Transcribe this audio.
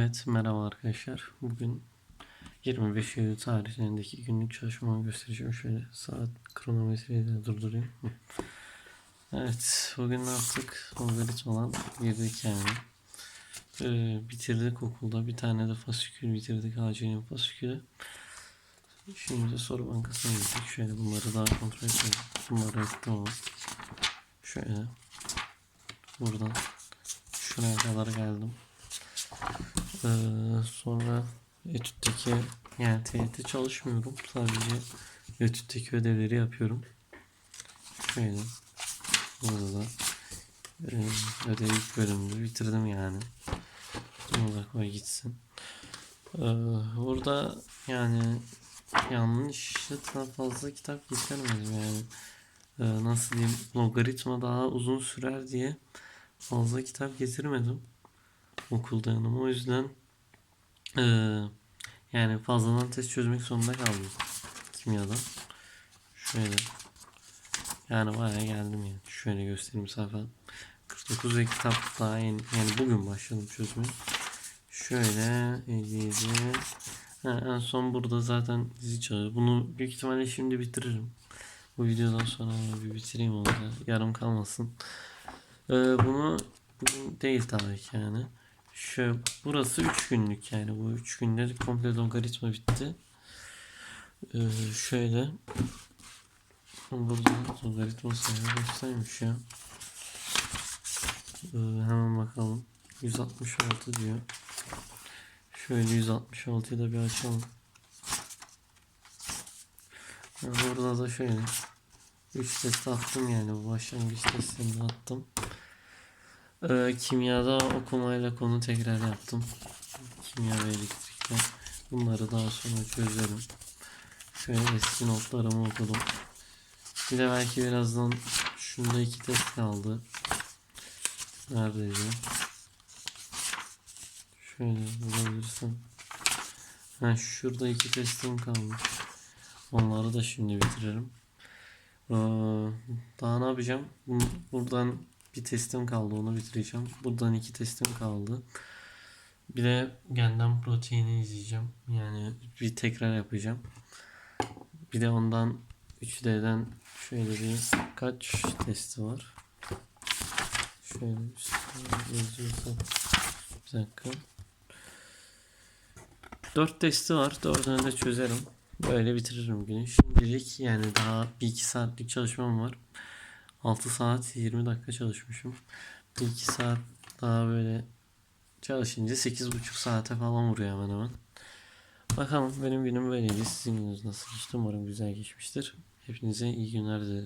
Evet merhaba arkadaşlar. Bugün 25 Eylül tarihindeki günlük çalışmamı göstereceğim. Şöyle saat kronometreyi de durdurayım. Evet bugün ne yaptık? Logaritmadan girdik yani. Ee, bitirdik okulda. Bir tane de fasikül bitirdik. AC'nin fasikülü. Şimdi de soru bankasına gittik. Şöyle bunları daha kontrol edelim. Bunları ettim ama. Şöyle. Buradan şuraya kadar geldim. Ee, sonra etütteki yani TYT çalışmıyorum. Sadece etütteki ödevleri yapıyorum. Şöyle. Burada da e, ödev ilk bölümünü bitirdim yani. Da koy gitsin. Ee, burada yani yanlışlıkla fazla kitap getirmedim yani. Ee, nasıl diyeyim logaritma daha uzun sürer diye fazla kitap getirmedim okulda yanıma. O yüzden eee, yani fazladan test çözmek zorunda kaldım kimyada. Şöyle. Yani bayağı geldim yani. Şöyle göstereyim sayfa. 49 ve kitap daha yeni. Yani bugün başladım çözmeye. Şöyle 57. Ha, en son burada zaten dizi çalıyor. Bunu büyük ihtimalle şimdi bitiririm. Bu videodan sonra bir bitireyim onu. Yarım kalmasın. Ee, bunu bugün değil tabii ki yani. Şu burası 3 günlük yani bu 3 günde komple logaritma bitti. Ee, şöyle burada logaritma sayı kaçtaymış ya. Ee, hemen bakalım. 166 diyor. Şöyle 166'yı da bir açalım. Burada da şöyle 3 test attım yani bu başlangıç testlerini attım. Ee, kimyada okumayla konu tekrar yaptım. Kimya ve elektrikte. Bunları daha sonra çözerim. Şöyle eski notlarımı okudum. Bir de belki birazdan şunda iki test kaldı. Neredeydi? Şöyle bulabilirsem. Ha şurada iki testim kalmış. Onları da şimdi bitiririm. Ee, daha ne yapacağım? Bu- Buradan bir testim kaldı onu bitireceğim. Buradan iki testim kaldı. Bir de genden proteini izleyeceğim. Yani bir tekrar yapacağım. Bir de ondan 3D'den şöyle bir kaç testi var? Şöyle bir yazıyorsam bir dakika. 4 testi var. Dördünü de çözerim. Böyle bitiririm günü. Şimdilik yani daha 1-2 saatlik çalışmam var. 6 saat 20 dakika çalışmışım. 1-2 saat daha böyle çalışınca 8,5 saate falan vuruyor hemen hemen. Bakalım benim günüm böyleydi. Sizin gününüz nasıl geçti? Umarım güzel geçmiştir. Hepinize iyi günler dilerim.